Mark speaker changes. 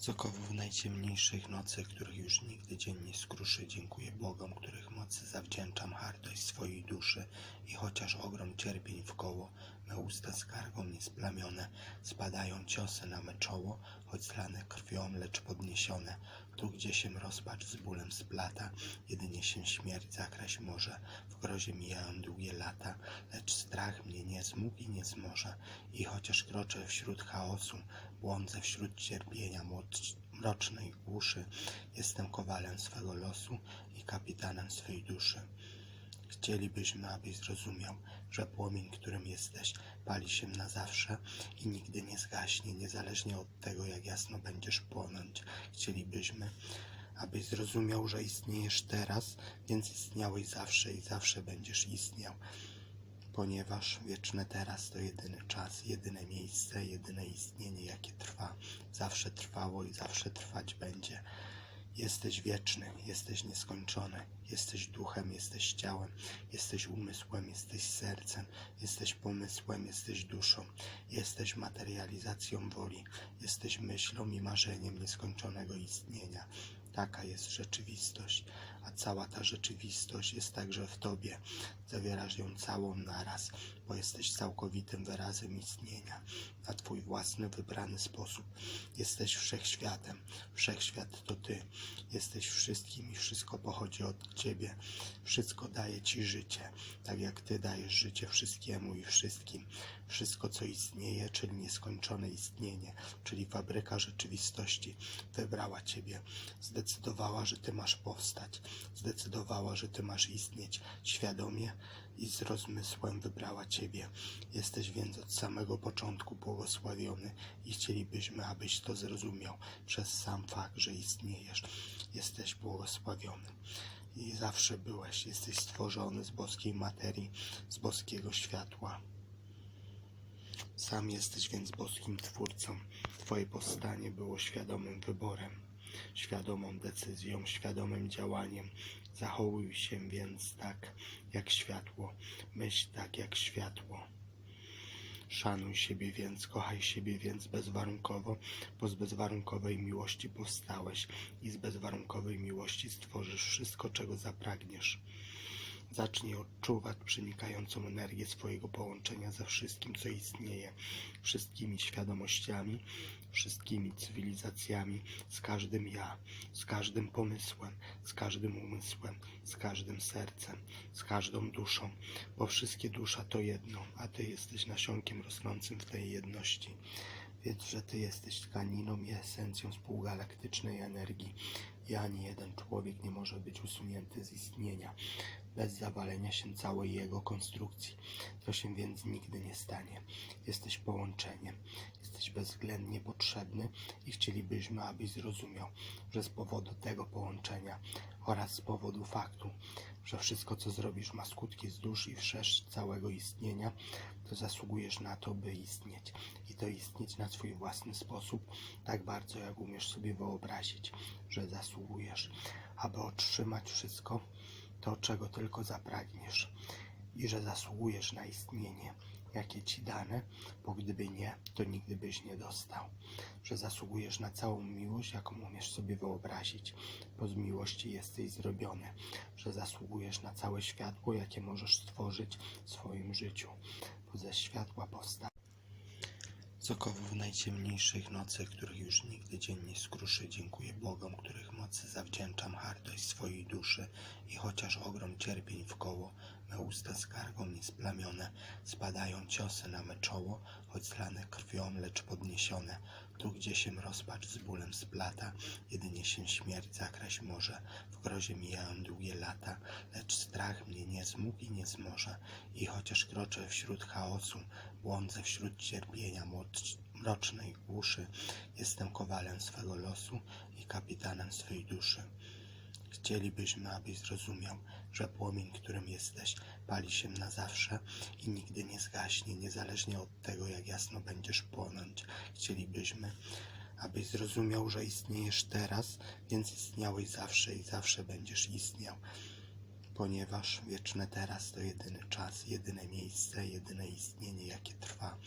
Speaker 1: Sokowo w najciemniejszych nocy, których już nigdy dzień nie skruszy, dziękuję Bogom, których mocy zawdzięczam hardość swojej duszy i chociaż ogrom cierpień wkoło, me usta skargą niesplamione, spadają ciosy na me czoło, choć zlane krwią, lecz podniesione. Tu, gdzie się rozpacz z bólem splata, jedynie się śmierć zakraść może. W grozie mijają długie lata, lecz strach mnie nie zmógł i nie zmoże. I chociaż kroczę wśród chaosu, błądzę wśród cierpienia mrocznej głuszy, jestem kowalem swego losu i kapitanem swej duszy. Chcielibyśmy, abyś zrozumiał, że płomień, którym jesteś, pali się na zawsze i nigdy nie zgaśnie, niezależnie od tego, jak jasno będziesz płonąć. Chcielibyśmy, abyś zrozumiał, że istniejesz teraz, więc istniałeś zawsze i zawsze będziesz istniał. Ponieważ wieczne teraz to jedyny czas, jedyne miejsce, jedyne istnienie, jakie trwa, zawsze trwało i zawsze trwać będzie. Jesteś wieczny, jesteś nieskończony, jesteś duchem, jesteś ciałem, jesteś umysłem, jesteś sercem, jesteś pomysłem, jesteś duszą, jesteś materializacją woli, jesteś myślą i marzeniem nieskończonego istnienia. Taka jest rzeczywistość, a cała ta rzeczywistość jest także w Tobie. Zawierasz ją całą naraz, bo jesteś całkowitym wyrazem istnienia na Twój własny, wybrany sposób. Jesteś wszechświatem, wszechświat to Ty. Jesteś wszystkim i wszystko pochodzi od Ciebie. Wszystko daje Ci życie, tak jak Ty dajesz życie wszystkiemu i wszystkim. Wszystko, co istnieje, czyli nieskończone istnienie, czyli fabryka rzeczywistości, wybrała Ciebie. Zdecydowała, że Ty masz powstać. Zdecydowała, że Ty masz istnieć świadomie i z rozmysłem wybrała Ciebie. Jesteś więc od samego początku błogosławiony i chcielibyśmy, abyś to zrozumiał przez sam fakt, że istniejesz. Jesteś błogosławiony. I zawsze byłeś, jesteś stworzony z boskiej materii, z boskiego światła. Sam jesteś więc boskim twórcą. Twoje powstanie było świadomym wyborem, świadomą decyzją, świadomym działaniem. Zachowuj się więc tak jak światło, myśl tak jak światło. Szanuj siebie więc, kochaj siebie więc bezwarunkowo, bo z bezwarunkowej miłości powstałeś i z bezwarunkowej miłości stworzysz wszystko, czego zapragniesz. Zacznij odczuwać przenikającą energię swojego połączenia ze wszystkim, co istnieje, wszystkimi świadomościami, wszystkimi cywilizacjami, z każdym ja, z każdym pomysłem, z każdym umysłem, z każdym sercem, z każdą duszą, bo wszystkie dusza to jedno, a Ty jesteś nasionkiem rosnącym w tej jedności. Wiedz, że Ty jesteś tkaniną i esencją współgalaktycznej energii. I ani jeden człowiek nie może być usunięty z istnienia bez zawalenia się całej jego konstrukcji. To się więc nigdy nie stanie. Jesteś połączeniem, jesteś bezwzględnie potrzebny i chcielibyśmy, abyś zrozumiał, że z powodu tego połączenia oraz z powodu faktu, że wszystko, co zrobisz, ma skutki wzdłuż i wszerz całego istnienia, to zasługujesz na to, by istnieć. I to istnieć na swój własny sposób, tak bardzo, jak umiesz sobie wyobrazić, że zasługujesz, aby otrzymać wszystko, to, czego tylko zapragniesz, i że zasługujesz na istnienie, jakie ci dane, bo gdyby nie, to nigdy byś nie dostał. Że zasługujesz na całą miłość, jaką umiesz sobie wyobrazić, bo z miłości jesteś zrobiony. Że zasługujesz na całe światło, jakie możesz stworzyć w swoim życiu, bo ze światła powstał. Sokowo w najciemniejszych nocy, których już nigdy dzień nie skruszy, dziękuję Bogom, których mocy zawdzięczam hardość swojej duszy i chociaż ogrom cierpień wkoło, me usta skargą niesplamione, spadają ciosy na me czoło, choć zlane krwią, lecz podniesione. Tu, gdzie się rozpacz z bólem splata, jedynie się śmierć zakraść może. W grozie mijają długie lata, lecz strach mnie nie zmógł i nie zmoże. I chociaż kroczę wśród chaosu, błądzę wśród cierpienia moc- mrocznej głuszy, jestem kowalem swego losu i kapitanem swej duszy. Chcielibyśmy, abyś zrozumiał, że płomień, którym jesteś, pali się na zawsze i nigdy nie zgaśnie, niezależnie od tego, jak jasno będziesz płonąć. Chcielibyśmy, abyś zrozumiał, że istniejesz teraz, więc istniałeś zawsze i zawsze będziesz istniał. Ponieważ wieczne teraz to jedyny czas, jedyne miejsce, jedyne istnienie, jakie trwa,